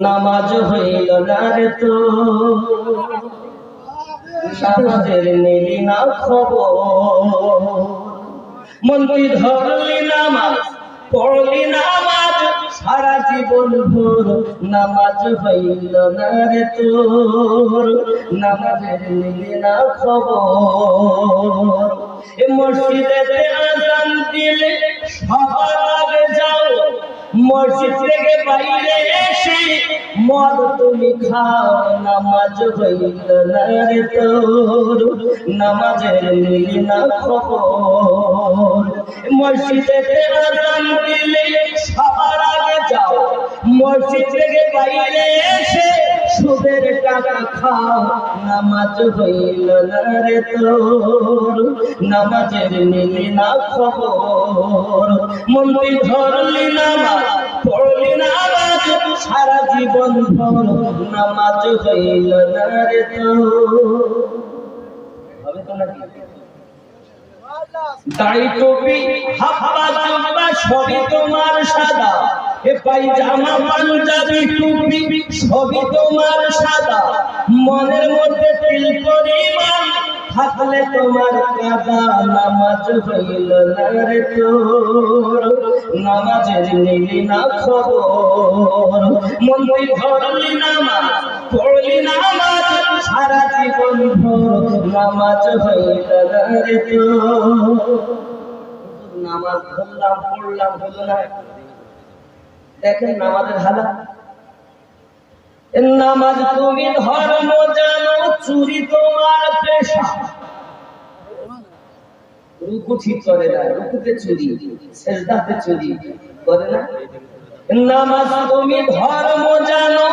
নামাজ হইল না রে তো। নামাজের নিলি না খবর। মন্ত্রী ধরলি নামাজ, পড়লি নামাজ, সারা জীবন ভোর নামাজ হইল না রে তোর। নামাজের নিলি না খবর। মসজিদে আজান দিলে সবার যাও। মসজিদ থেকে বাইরে এসে, মদ তুমি খাও, নামাজ হইল না রে তোর। নামাজের নিলি না খবর। মসজিদে আজান দিলে সবার আগে যাও। মসজিদ থেকে বাইরে এসে সুদের টাকা খাও, নামাজ হইল না রে তোর। নামাজের নিলি না খবর। মন্দির ধরলি নামাজ জীবন ভর নামাজ হইল না রে তোর হবে তো নাকি? হাফা জুব্বা সবই তোমার সাদা। এ পায়জামা পাঞ্জাবি, টুপি, সবই তোমার সাদা। মনের মধ্যে তিল পরিমাণ থাকলে তোমার কাদা নামাজ হইল না রে তোর? নামাজের নিলি না খবর? মন্দির ধরলি নামাজ পড়লি নামাজ সারা জীবন ভোর নামাজ হইল না রে তোর। নামাজ ধরলাম, পড়লাম, হলো না। দেখেন নামাজের হালাত। নামাজ তুমি ধর্ম জানো চুরি তোমার পেশা। রুকু ঠিক করে না, রুকুতে চুরি, সেজদাতে চুরি, করে না? নামাজ তুমি ধর্ম জানো,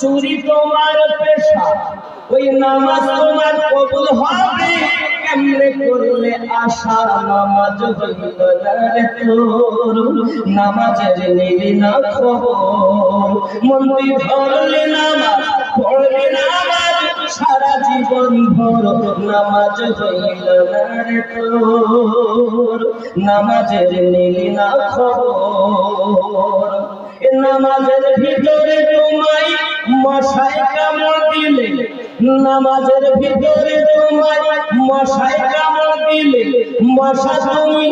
চুরি তোমার পেশা। ওই নামাজ তোমার কবুল হবে, কেমনে করলে আশা নামাজ হইল তোর? নামাজের নিলি না খবর মন্দির ধরলে নামাজ পড়লে নামাজ জীবন ভর, নামাজ হইল রে তোর। নামাজের নিলি না খবর নামাজের ভিতরে তোমায় মশাই কামড় দিলে। নামাজের ভিতরে তোমায় কামড় দিলে। মশা তুমি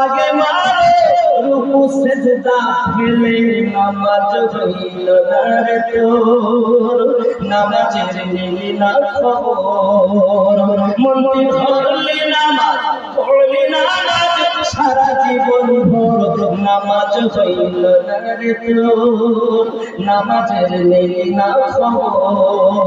আগে রুকু সেজদা ফেলে নামাজ হইল না রে তোর। নামাজ নিলি না খবর। মন্দি ধরলি নামাজ, পড়লি নামাজ, সারা জীবন ভর নামাজ হইল না তোর। নামাজ নিলি না খবর।